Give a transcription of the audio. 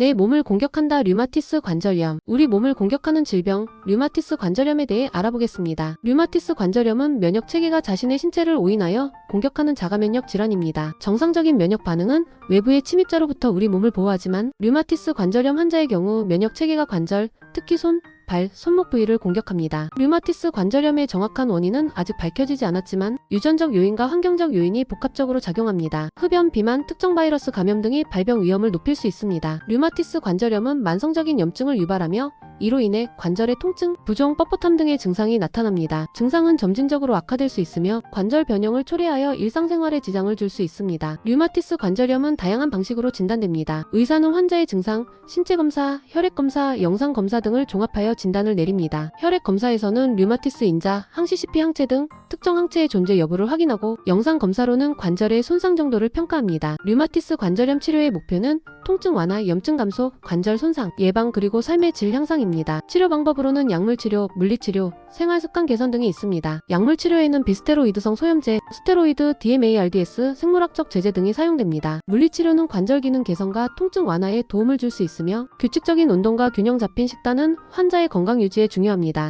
내 몸을 공격한다 류마티스 관절염. 우리 몸을 공격하는 질병 류마티스 관절염에 대해 알아보겠습니다. 류마티스 관절염은 면역 체계가 자신의 신체를 오인하여 공격하는 자가 면역 질환입니다. 정상적인 면역 반응은 외부의 침입자로부터 우리 몸을 보호하지만 류마티스 관절염 환자의 경우 면역 체계가 관절, 특히 손, 발, 손목 부위를 공격합니다. 류마티스 관절염의 정확한 원인은 아직 밝혀지지 않았지만 유전적 요인과 환경적 요인이 복합적으로 작용합니다. 흡연, 비만, 특정 바이러스 감염 등이 발병 위험을 높일 수 있습니다. 류마티스 관절염은 만성적인 염증을 유발하며 이로 인해 관절의 통증, 부종, 뻣뻣함 등의 증상이 나타납니다. 증상은 점진적으로 악화될 수 있으며 관절 변형을 초래하여 일상생활에 지장을 줄 수 있습니다. 류마티스 관절염은 다양한 방식으로 진단됩니다. 의사는 환자의 증상, 신체 검사, 혈액 검사, 영상 검사 등을 종합하여 진단을 내립니다. 혈액 검사에서는 류마티스 인자, 항시 CP 항체 등 특정 항체의 존재 여부를 확인하고 영상 검사로는 관절의 손상 정도를 평가합니다. 류마티스 관절염 치료의 목표는 통증 완화, 염증 감소, 관절 손상, 예방 그리고 삶의 질 향상입니다. 치료 방법으로는 약물 치료, 물리 치료, 생활 습관 개선 등이 있습니다. 약물 치료에는 비스테로이드성 소염제, 스테로이드, DMARDS, 생물학적 제제 등이 사용됩니다. 물리 치료는 관절 기능 개선과 통증 완화에 도움을 줄 수 있으며 규칙적인 운동과 균형 잡힌 식단은 환자의 건강 유지에 중요합니다.